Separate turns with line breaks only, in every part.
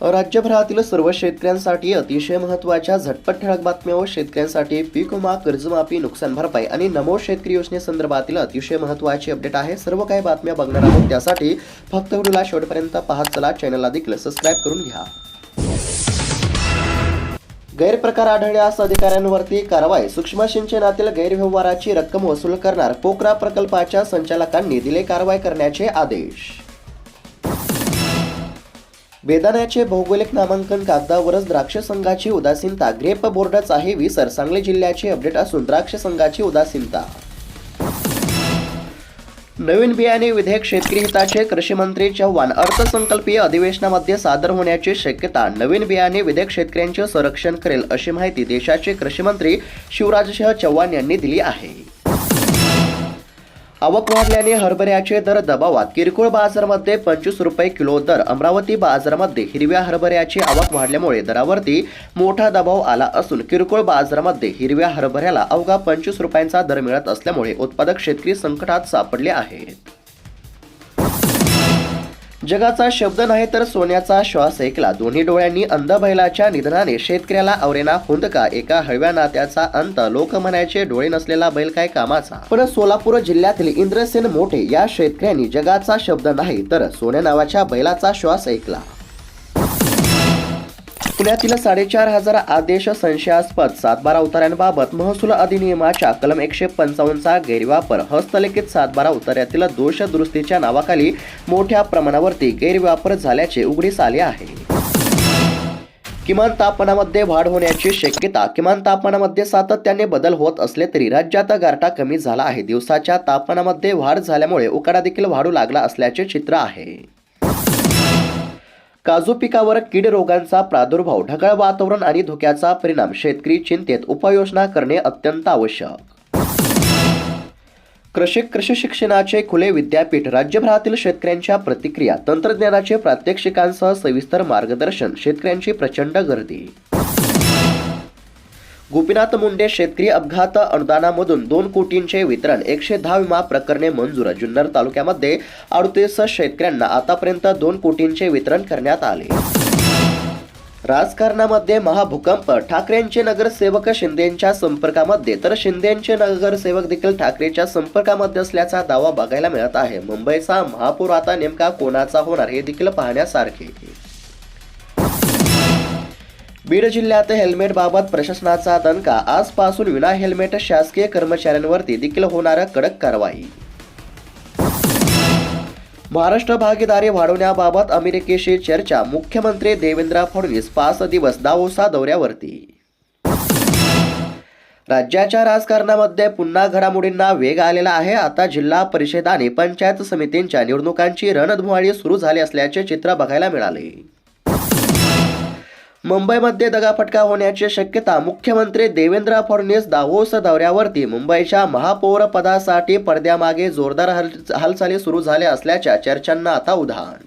राज्यभरातील सर्व शेतकऱ्यांसाठी अतिशय महत्त्वाच्या झटपट ठळक बातम्या व शेतकऱ्यांसाठी पीक विमा कर्जमाफी नुकसान भरपाई आणि नमो शेतकरी योजनेसंदर्भातील अतिशय महत्त्वाची अपडेट आहे. सर्व काही बातम्या बघणार आहोत. त्यासाठी फक्त व्हिडिओला शेवटपर्यंत पाहत चला. चॅनलला देखील सबस्क्राईब करून घ्या. गैरप्रकार आढळल्यास अधिकाऱ्यांवरती कारवाई. सूक्ष्म सिंचनातील गैरव्यवहाराची रक्कम वसूल करणार पोकरा प्रकल्पाच्या संचालकांनी दिले कारवाई करण्याचे आदेश. बेदाण्याचे भौगोलिक नामांकन कागदावरच द्राक्ष संघाची उदासीनता. ग्रेप बोर्डच आहे विसर सांगली जिल्ह्याची अपडेट असून द्राक्ष संघाची उदासीनता. नवीन बियाणे विधेयक शेतकरी हिताचे कृषी मंत्री चव्हाण. अर्थसंकल्पीय अधिवेशनामध्ये सादर होण्याची शक्यता. नवीन बियाणे विधेयक शेतकऱ्यांचे संरक्षण करेल अशी माहिती देशाचे कृषी मंत्री शिवराजसिंह चव्हाण यांनी दिली आहे. आवक वाढल्याने हरभऱ्याचे दर दबावात. किरकोळ बाजारामध्ये पंचवीस रुपये किलो दर अमरावती बाजारामध्ये हिरव्या हरभऱ्याची आवक वाढल्यामुळे दरावरती मोठा दबाव आला असून किरकोळ बाजारामध्ये हिरव्या हरभऱ्याला अवघा पंचवीस रुपयांचा दर मिळत असल्यामुळे उत्पादक शेतकरी संकटात सापडले आहेत. जगाचा शब्द नाही तर सोन्याचा श्वास ऐकला. दोन्ही डोळ्यांनी अंध बैलाच्या निधनाने शेतकऱ्याला आवरेना हुंदका. एका हळव्या नात्याचा अंत. लोक म्हणायचे डोळे नसलेला बैल काय कामाचा? पण सोलापूर जिल्ह्यातील इंद्रसेन मोठे या शेतकऱ्यांनी जगाचा शब्द नाही तर सोन्या नावाच्या बैलाचा श्वास ऐकला. पुण्यातील साडेचार हजार आदेश संशयास्पद. सातबारा उतार्यांबाबत महसूल अधिनियमाच्या कलम एकशे पंचावन्नचा गैरवापर. हस्तलिखित सातबारा उतार्यातील दोषदुरुस्तीच्या नावाखाली मोठ्या प्रमाणावरती गैरवापर झाल्याचे उघडीस आले आहे. किमान तापमानामध्ये वाढ होण्याची शक्यता किमान तापमानामध्ये सातत्याने बदल होत असले तरी राज्यात गारठा कमी झाला आहे. दिवसाच्या तापमानामध्ये वाढ झाल्यामुळे उकाडा देखील वाढू लागला असल्याचे चित्र आहे. काजू पिकावर कीड रोगांचा प्रादुर्भाव ढगाळ वातावरण आणि धोक्याचा परिणाम शेतकरी चिंतेत उपाययोजना करणे अत्यंत आवश्यक. कृषी कृषी शिक्षणाचे खुले विद्यापीठ राज्यभरातील शेतकऱ्यांच्या प्रतिक्रिया तंत्रज्ञानाचे प्रात्यक्षिकांसह सविस्तर मार्गदर्शन शेतकऱ्यांची प्रचंड गर्दी. गोपीनाथ मुंडे शेतकरी अपघात अनुदानामधून दोन कोटींचे वितरण एकशे दहा विमा प्रकरणे मंजूर. जुन्नर तालुक्यामध्ये अडतीस शेतकऱ्यांना आतापर्यंत दोन कोटींचे वितरण करण्यात आले. राजकारणामध्ये महाभूकंप ठाकरेंचे नगरसेवक शिंदेच्या संपर्कामध्ये. तर शिंदेचे नगरसेवक देखील ठाकरेच्या संपर्कामध्ये असल्याचा दावा बघायला मिळत आहे. मुंबईचा महापौर आता नेमका कोणाचा होणार हे देखील पाहण्यासारखे बीड जिल्ह्यात हेल्मेट बाबत प्रशासनाचा दणका. आजपासून विना हेल्मेट शासकीय कर्मचाऱ्यांवरती देखील होणार कडक कारवाई. महाराष्ट्र भागीदारी वाढवण्याबाबत अमेरिकेशी चर्चा. मुख्यमंत्री देवेंद्र फडणवीस पाच दिवस दावोसा दौऱ्यावरती. राज्याच्या राजकारणामध्ये पुन्हा घडामोडींना वेग आलेला आहे. आता जिल्हा परिषद आणि पंचायत समितींच्या निवडणुकांची रणधुमाळी सुरू झाली असल्याचे चित्र बघायला मिळाले. मुंबईमध्ये दगाफटका होण्याची शक्यता मुख्यमंत्री देवेंद्र फडणवीस दावोस दौऱ्यावरती. मुंबईच्या महापौर पदासाठी पडद्यामागे जोरदार हल- हालचाली सुरू झाल्या असल्याच्या चर्चांना आता उदाहरण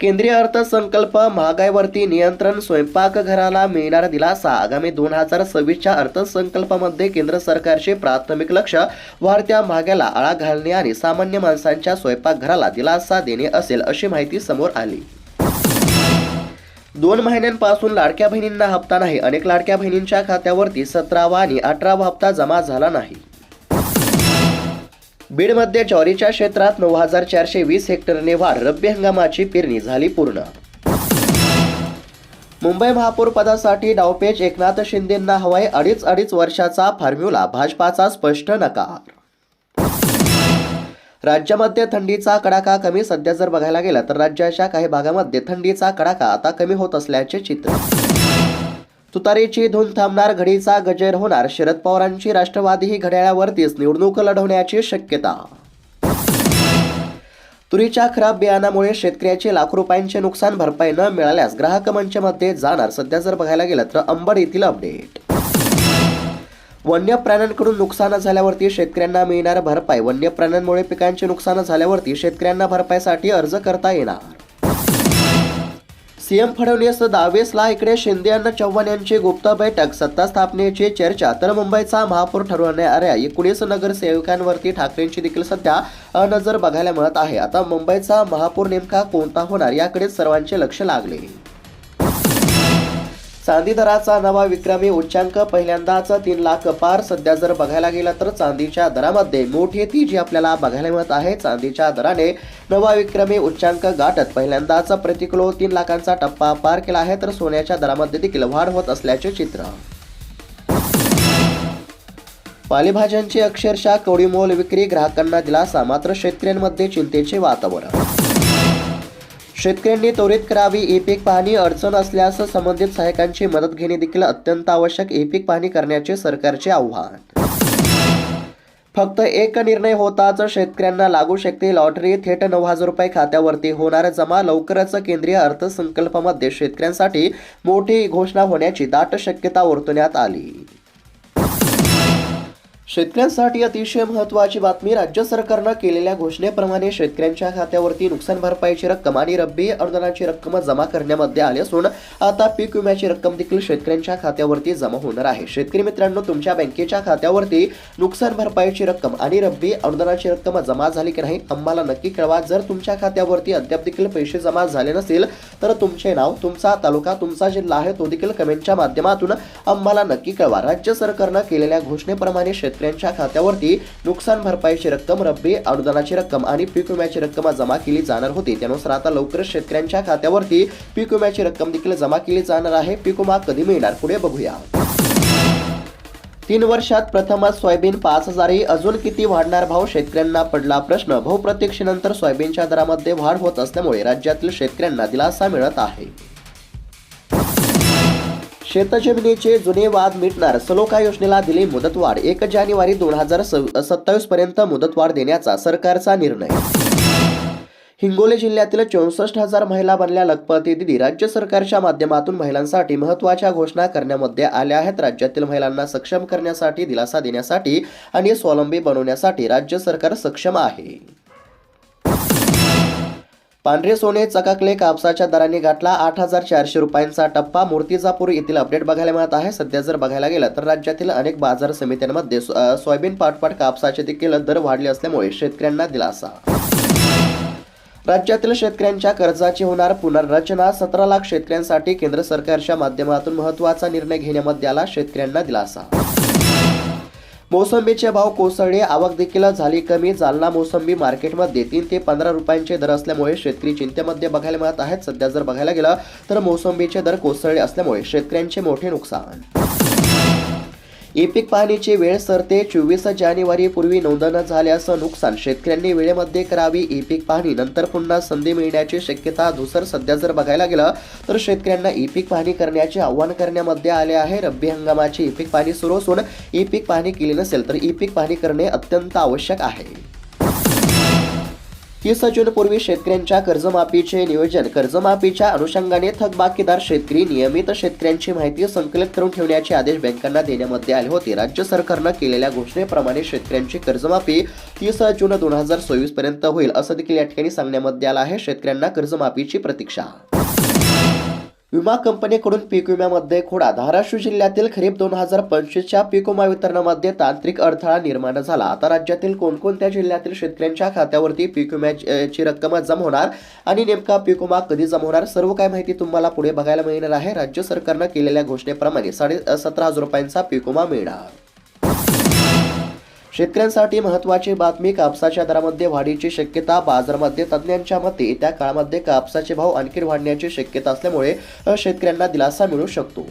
केंद्रीय अर्थसंकल्प महागाईवरती नियंत्रण स्वयंपाकघराला मिळणार दिलासा. आगामी दोन हजार सव्वीसच्या अर्थसंकल्पामध्ये केंद्र सरकारचे प्राथमिक लक्ष वाढत्या महागाईला आळा घालणे आणि सामान्य माणसांच्या स्वयंपाकघराला दिलासा देणे असेल अशी माहिती समोर आली. दोन महिन्यांपासून लाडक्या बहिणींना हप्ता नाही. अनेक लाडक्या बहिणींच्या खात्यावरती सतरावा आणि अठरावा हप्ता जमा झाला नाही. बीडमध्ये ज्वारीच्या क्षेत्रात नऊ हजार चारशे वीस हेक्टरने वाढ रब्बी हंगामाची पेरणी झाली पूर्ण. मुंबई महापौर पदासाठी डावपेच एकनाथ शिंदेंना हवाय अडीच अडीच वर्षाचा फॉर्म्युला भाजपाचा स्पष्ट नकार. राज्यामध्ये थंडीचा कडाका कमी सध्या जर बघायला गेला तर राज्याच्या काही भागामध्ये थंडीचा कडाका आता कमी होत असल्याचे चित्र. तुतारीची धून थांबणार घडीचा गजेर होणार. शरद पवारांची राष्ट्रवादी ही घड्याळावरतीच निवडणूक लढवण्याची शक्यता. तुरीच्या खराब बियाणामुळे शेतकऱ्याचे लाखो रुपयांचे नुकसान भरपाई न मिळाल्यास ग्राहक मंचमध्ये जाणार. सध्या जर बघायला गेलं तर अंबड येथील अपडेट. वन्य प्राण्यांकडून नुकसान झाल्यावरती शेतकऱ्यांना मिळणार भरपाई. वन्य प्राण्यांमुळे पिकांचे नुकसान झाल्यावरती शेतकऱ्यांना भरपाईसाठी अर्ज करता येणार. सीएम फडणवीस दावेसला इकडे शिंदे यांना चव्हाण यांची गुप्त बैठक. सत्ता स्थापनेची चर्चा. तर मुंबईचा महापौर ठरवणाऱ्या एकोणीस नगरसेवकांवरती ठाकरेंची देखील सध्या नजर बघायला मिळत आहे. आता मुंबईचा महापौर नेमका कोणता होणार याकडे सर्वांचे लक्ष लागले. चांदी दराचा नवा विक्रमी उच्चांक पहिल्यांदाच तीन लाख पार. सध्या जर बघायला गेलं तर चांदीच्या दरामध्ये मोठी जी आपल्याला बघायला मिळत आहे चांदीच्या दराने नवा विक्रमी उच्चांक गाठत पहिल्यांदाच प्रतिकिलो तीन लाखांचा टप्पा पार केला आहे तर सोन्याच्या दरामध्ये देखील वाढ होत असल्याचे चित्र. पालेभाज्यांची अक्षरशः कवडीमोल विक्री ग्राहकांना दिलासा मात्र शेतकऱ्यांमध्ये चिंतेचे वातावरण. शेतकऱ्यांनी त्वरित करावी ई पीक पाहणी अडचण असल्यास संबंधित सहाय्यकांची मदत घेणे देखील अत्यंत आवश्यक ई पीक पाहणी करण्याचे सरकारचे आव्हान. फक्त एक निर्णय होताच शेतकऱ्यांना लागू शकते लॉटरी. थेट नऊ हजार रुपये खात्यावरती होणार जमा. लवकरच केंद्रीय अर्थसंकल्पामध्ये शेतकऱ्यांसाठी मोठी घोषणा होण्याची दाट शक्यता वर्तवण्यात आली. शेतकऱ्यांसाठी अतिशय महत्त्वाची बातमी राज्य सरकारनं केलेल्या घोषणेप्रमाणे शेतकऱ्यांच्या खात्यावरती नुकसान भरपाईची रक्कम आणि रब्बी अनुदानाची रक्कम जमा करण्यामध्ये आली असून आता पीक विम्याची रक्कम देखील शेतकऱ्यांच्या खात्यावरती जमा होणार आहे. शेतकरी मित्रांनो तुमच्या बँकेच्या खात्यावरती नुकसान भरपाईची रक्कम आणि रब्बी अनुदानाची रक्कम जमा झाली की नाही आम्हाला नक्की कळवा. जर तुमच्या खात्यावरती अद्याप देखील पैसे जमा झाले नसेल तर तुमचे नाव तुमचा तालुका तुमचा जिल्हा आहे तो देखील कमेंटच्या माध्यमातून आम्हाला नक्की कळवा. राज्य सरकारनं केलेल्या घोषणेप्रमाणे शेतकऱ्यांच्या खात्यावरती नुकसान भरपाईची रक्कम रब्बी अनुदानाची रक्कम आणि पीक विम्याची रक्कम जमा केली जाणार होती. त्यानुसार आता लवकरच शेतकऱ्यांच्या खात्यावरती पीक विम्याची रक्कम देखील जमा केली जाणार आहे. पीक विमा कधी मिळणार? पुढे बघूया. तीन वर्षात प्रथमच सोयाबीन पाच हजारही अजून किती वाढणार भाव? शेतकऱ्यांना पडला प्रश्न. बहुप्रतीक्षेनंतर सोयाबीनच्या दरामध्ये वाढ होत असल्यामुळे राज्यातील शेतकऱ्यांना दिलासा मिळत आहे. शेतजमिनीचे जुने वाद मिटणार सलोका योजनेला दिली मुदतवाढ. एक जानेवारी दोन हजार सत्तावीस पर्यंत मुदतवाढ देण्याचा सरकारचा निर्णय. हिंगोली जिल्ह्यातील चौसष्ट हजार महिला बनल्या लखपती दिदी. राज्य सरकारच्या माध्यमातून महिलांसाठी महत्त्वाच्या घोषणा करण्यामध्ये आल्या आहेत. राज्यातील महिलांना सक्षम करण्यासाठी दिलासा देण्यासाठी आणि स्वावलंबी बनवण्यासाठी राज्य सरकार सक्षम आहे. पांढरे सोने चकाकले कापसाच्या दराने गाठला आठ हजार चारशे रुपयांचा टप्पा मूर्तिजापूर येथील अपडेट बघायला मिळत आहे. सध्या जर बघायला गेलं तर राज्यातील अनेक बाजार समित्यांमध्ये सो- सोयाबीन पाठपाठ कापसाचे देखील दर वाढले असल्यामुळे शेतकऱ्यांना दिलासा. राज्यातील शेतकऱ्यांच्या कर्जाची होणार पुनर्रचना. सतरा लाख शेतकऱ्यांसाठी केंद्र सरकारच्या माध्यमातून महत्त्वाचा निर्णय घेण्यामध्ये आला. शेतकऱ्यांना दिलासा. मोसंबीचे भाव कोसळले आवक देखील झाली कमी जालना मोसंबी मार्केटमध्ये तीन ते पंधरा रुपयांचे दर असल्यामुळे शेतकरी चिंतेमध्ये बघायला मिळत आहेत. सध्या जर बघायला गेलं तर मोसंबीचे दर कोसळले असल्यामुळे शेतकऱ्यांचे मोठे नुकसान. ई पीक पाहणीची वेळ सरते. चोवीस जानेवारी पूर्वी नोंदण झाल्यास नुकसान. शेतकऱ्यांनी वेळेमध्ये करावी ई पीक पाहणी. नंतर पुन्हा संधी मिळण्याची शक्यता धुसर सध्या जर बघायला गेलं तर शेतकऱ्यांना ई पीक पाहणी करण्याचे आव्हान करण्यामध्ये आले आहे. रब्बी हंगामाची ई पीक पाहणी सुरू असून ई पीक पाहणी केली नसेल तर ई पीक पाहणी करणे अत्यंत आवश्यक आहे. तीस जूनपूर्वी शेतकऱ्यांच्या कर्जमाफीचे नियोजन कर्जमाफीच्या अनुषंगाने थकबाकीदार शेतकरी नियमित शेतकऱ्यांची माहिती संकलित करून ठेवण्याचे आदेश बँकांना देण्यामध्ये आले होते. राज्य सरकारनं केलेल्या घोषणेप्रमाणे शेतकऱ्यांची कर्जमाफी तीस जून दोन हजार सव्वीस पर्यंत होईल असं देखील या ठिकाणी सांगण्यामध्ये आलं आहे. शेतकऱ्यांना कर्जमाफीची प्रतीक्षा विमा कंपनीकडून पीक विम्यामध्ये खोडा. धाराशिव जिल्ह्यातील खरीप दोन हजार पंचवीसच्या पीक विमा वितरणामध्ये तांत्रिक अडथळा निर्माण झाला. आता राज्यातील कोणकोणत्या जिल्ह्यातील शेतकऱ्यांच्या खात्यावरती पीक विम्याची रक्कम जमा होणार आणि नेमका पीक विमा कधी जमा होणार सर्व काय माहिती तुम्हाला पुढे बघायला मिळणार आहे. राज्य सरकारनं केलेल्या घोषणेप्रमाणे साडे सतरा हजार रुपयांचा पीक विमा मिळणार. शेतकऱ्यांसाठी महत्त्वाची बातमी कापसाच्या दरामध्ये वाढीची शक्यता बाजारामध्ये तज्ज्ञांच्या मते येत्या काळामध्ये कापसाचे भाव आणखी वाढण्याची शक्यता असल्यामुळे शेतकऱ्यांना दिलासा मिळू शकतो.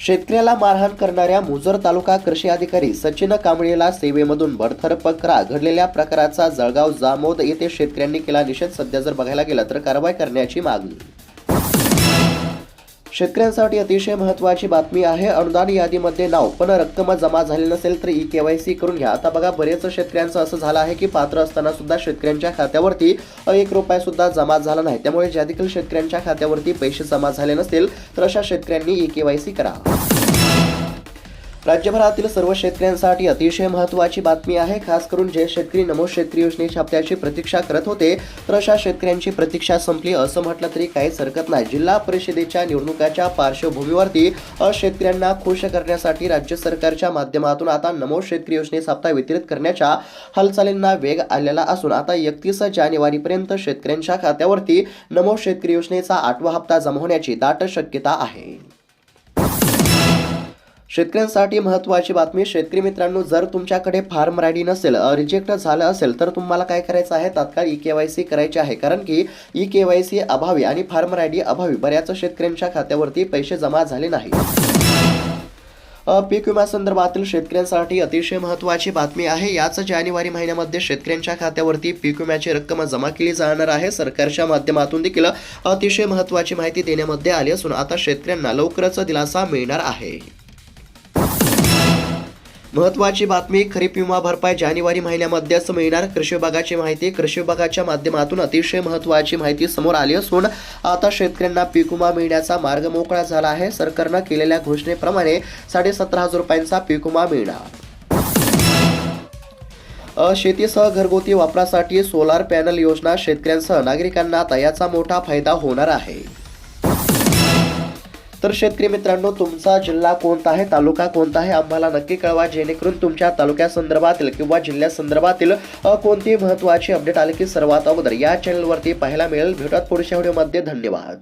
शेतकऱ्याला मारहाण करणाऱ्या मुजर तालुका कृषी अधिकारी सचिन कांबळेला सेवेमधून बडतर्फ करा घडलेल्या प्रकाराचा जळगाव जामोद येथे शेतकऱ्यांनी केला निषेध. सध्या जर बघायला गेला तर कारवाई करण्याची मागणी शेतकऱ्यांसाठी अतिशय महत्त्वाची बातमी आहे. अनुदान यादीमध्ये नाव पण रक्कम जमा झाली नसेल तर ई केवायसी करून घ्या. आता बघा बरेच शेतकऱ्यांचं असं झालं आहे की पात्र असताना सुद्धा शेतकऱ्यांच्या खात्यावरती एक रुपया सुद्धा जमा झाला नाही. त्यामुळे ज्या देखील शेतकऱ्यांच्या खात्यावरती पैसे जमा झाले नसतील तर अशा शेतकऱ्यांनी ई केवायसी करा. राज्यभरातील सर्व शेतकऱ्यांसाठी अतिशय महत्त्वाची बातमी आहे. खास करून जे शेतकरी नमो शेतकरी योजनेच्या हप्त्याची प्रतीक्षा करत होते तर अशा शेतकऱ्यांची प्रतीक्षा संपली असं म्हटलं तरी काहीच हरकत नाही. जिल्हा परिषदेच्या निवडणुकाच्या पार्श्वभूमीवरती अ, शेतकऱ्यांना खुश करण्यासाठी राज्य सरकारच्या माध्यमातून आता नमो शेतकरी योजनेस हप्ता वितरित करण्याच्या हालचालींना वेग आलेला असून आता एकतीस जानेवारीपर्यंत शेतकऱ्यांच्या खात्यावरती नमो शेतकरी योजनेचा आठवा हप्ता जमा होण्याची दाट शक्यता आहे. शेतकऱ्यांसाठी महत्त्वाची बातमी शेतकरी मित्रांनो जर तुमच्याकडे फार्म आयडी नसेल रिजेक्ट झालं असेल तर तुम्हाला काय करायचं आहे? तात्काळ ई के वाय सी करायचे आहे. कारण की ई के वाय सी अभावी आणि फार्मर रायडी अभावी बऱ्याच शेतकऱ्यांच्या खात्यावरती पैसे जमा झाले नाही पीक विम्यासंदर्भातील शेतकऱ्यांसाठी अतिशय महत्त्वाची बातमी आहे. याच जानेवारी महिन्यामध्ये शेतकऱ्यांच्या खात्यावरती पीक विम्याची रक्कम जमा केली जाणार आहे. सरकारच्या माध्यमातून देखील अतिशय महत्त्वाची माहिती देण्यामध्ये आली असून आता शेतकऱ्यांना लवकरच दिलासा मिळणार आहे. महत्वाची बातमी खरीप विमा भरपाई जानेवारी महिन्यामध्येच मिळणार. कृषी विभागाची माहिती कृषी विभागाच्या माध्यमातून अतिशय महत्वाची माहिती समोर आली असून आता शेतकऱ्यांना पीक विमा मिळण्याचा मार्ग मोकळा झाला आहे. सरकारनं केलेल्या घोषणेप्रमाणे साडेसतरा हजार रुपयांचा पीक विमा मिळणार. शेतीसह घरगुती वापरासाठी सोलार पॅनल योजना शेतकऱ्यांसह नागरिकांना आता याचा मोठा फायदा होणार आहे. तर शेतकरी मित्रांनो तुमचा जिल्हा कोणता आहे तालुका कोणता आहे आम्हाला नक्की कळवा. जेणेकरून तुमच्या तालुक्यासंदर्भातील किंवा जिल्ह्यासंदर्भातील अ, कोणती महत्त्वाची अपडेट आली की सर्वात अगोदर या चॅनलवरती पाहायला मिळेल. भेटत पुढच्या व्हिडिओमध्ये धन्यवाद.